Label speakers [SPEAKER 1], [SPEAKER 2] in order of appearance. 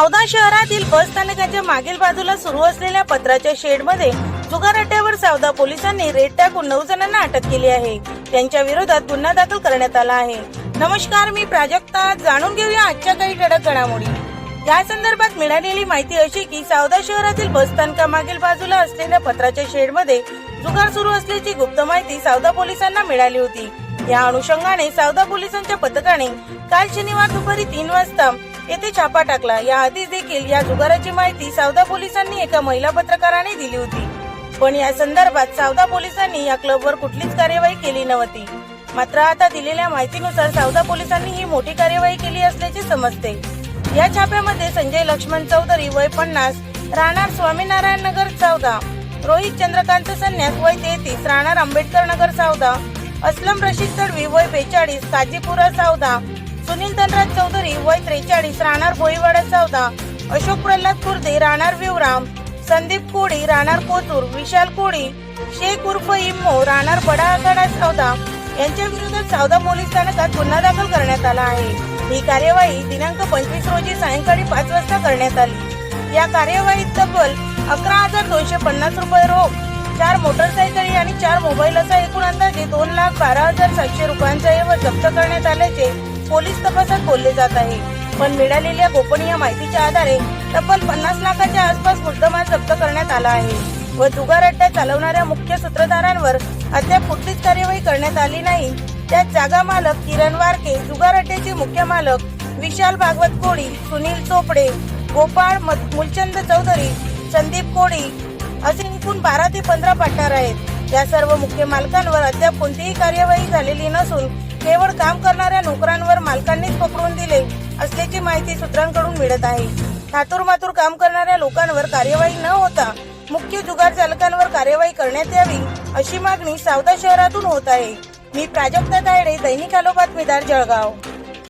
[SPEAKER 1] सावदा शहरातील बस स्थानकाच्या मागील बाजूला सुरू असलेल्या पत्राच्या शेडमध्ये जुगार अड्ड्यावर सावदा पोलिसांनी रेड टाकून नऊ जणांना अटक केली आहे. त्यांच्या विरोधात गुन्हा दाखल करण्यात आला आहे. नमस्कार मी प्राजक्ता. जाणून घेऊया आजच्या काही ठळक घडामोडी. या संदर्भात मिळालेली माहिती अशी की सावदा शहरातील बस स्थानकामागील बाजूला असलेल्या पत्राच्या शेडमध्ये जुगार सुरू असल्याची गुप्त माहिती सावदा पोलिसांना मिळाली होती. या अनुषंगाने सावदा पोलिसांच्या पथकाने काल शनिवार दुपारी तीन वाजता येथे छापा टाकला. या आधीच देखील या जुगाराची माहिती सावदा पोलिसांनी एका महिला पत्रकाराने दिली होती. पण या संदर्भात सावदा पोलिसांनी या क्लबवर कुठलीच कार्यवाही केली नव्हती. मात्र आता दिलेल्या माहितीनुसार सावदा पोलिसांनी ही मोठी कार्यवाही केली असल्याचे समजते. या छाप्यामध्ये संजय लक्ष्मण चौधरी वय पन्नास राहणार स्वामीनारायण नगर सावदा रोहित चंद्रकांत संन्यास वय तेहतीस राहणार आंबेडकर नगर सावदा असलम रशीद चढवी वय बेचाळीस काजीपुरा सावदा सुनील धनराज चौधरी वय त्रेचाळीस राहणार भोईवाडा चौदा अशोक प्रल्हाद कुर्दे राहणार विवराम संदीप कोळी राहणार कोथूर विशाल कोळी शेख उर्फ इम्मो राहणार बडा आखाडा सावदा यांच्या विरोधात सावदा पोलीस स्थानकात गुन्हा दाखल करण्यात आला आहे. ही कार्यवाही दिनांक पंचवीस रोजी सायंकाळी पाच वाजता करण्यात आली. या कार्यवाहीत तब्बल अकरा हजार दोनशे पन्नास रुपये रोख चार मोटरसायकल आणि चार मोबाईल असा एकूण अंदाजे दोन लाख बारा हजार सातशे रुपयांचा येवर जप्त करण्यात आल्याचे पोलीस तपासात बोलले जात आहे. पण मिळालेल्या गोपनीय माहितीच्या आधारे तब्बल पन्नास लाखाच्या आसपास मुद्देमाल जप्त करण्यात आला आहे व जुगार अड्डा चालवणाऱ्या मुख्य सूत्रधारांवर अद्याप कुठलीच कार्यवाही करण्यात आली नाही. त्यात जागा मालक किरण वारके जुगार अड्ड्याचे मुख्य मालक विशाल भागवत कोळी सुनील चोपडे गोपाळ मत- मुलचंद चौधरी संदीप कोळी असे एकूण बारा ते पंधरा पार्टनर आहेत. या सर्व मुख्य मालकांवर अद्याप कोणतीही कार्यवाही झालेली नसून केवळ काम करणाऱ्या नोकरांवर मालकांनीच पकडून दिले असल्याची माहिती सूत्रांकडून मिळत आहे. थातूर मातूर काम करणाऱ्या लोकांवर कार्यवाही न होता मुख्य जुगार चालकांवर कार्यवाही करण्यात यावी अशी मागणी सावदा शहरातून होत आहे. मी प्राजक्ता तायडे दैनिक आलो बातमीदार जळगाव.